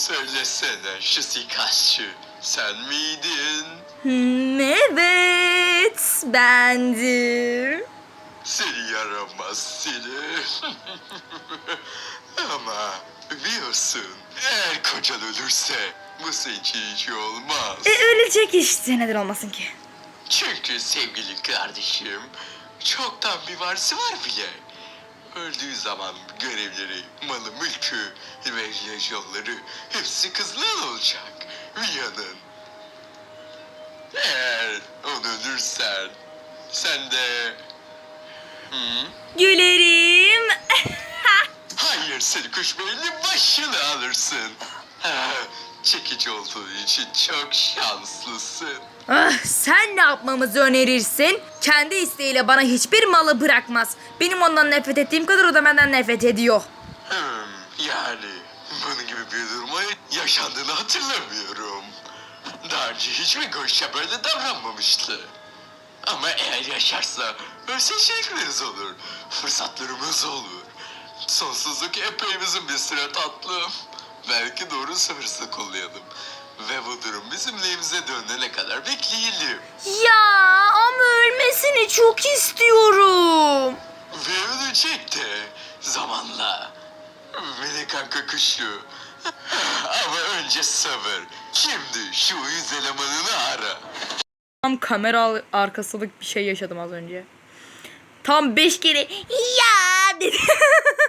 Söylesene şu suikastçı sen miydin? Hmm, evet, bendim. Seni yaramaz seni. Ama biliyorsun eğer kocan ölürse bu senin için hiç olmaz. E ölecek işte neden olmasın ki? Çünkü sevgili kardeşim çoktan bir varsı var bile. Öldüğü zaman görevleri, malı, mülkü ve lejyonları hepsi kızlar olacak. Via'nın. Eğer onu ölürsen sen de... Hı? Gülerim. Hayır seni kuş belli başını alırsın. Ha, çekici olduğun için çok şanslısın. Ah, sen ne yapmamızı önerirsin? Kendi isteğiyle bana hiçbir malı bırakmaz. Benim ondan nefret ettiğim kadar o da benden nefret ediyor. Hmm, yani bunun gibi bir duruma yaşandığını hatırlamıyorum. Daha önce hiçbir Goşça böyle davranmamıştı. Ama eğer yaşarsa böyle seçeneklerimiz olur. Fırsatlarımız olur. Sonsuzluk epey bizim bir süre tatlım. Belki doğru sınırsız kullayalım. Ve bu durum bizim lehimize dönene kadar bekleyelim. Ya çok istiyorum. Ve ölecek de zamanla. Melek kanka kuşu. Ama önce sabır. Şimdi şu uyuz elemanını ara. Tam kamera arkasılık bir şey yaşadım az önce. Tam beş kere ya dedi.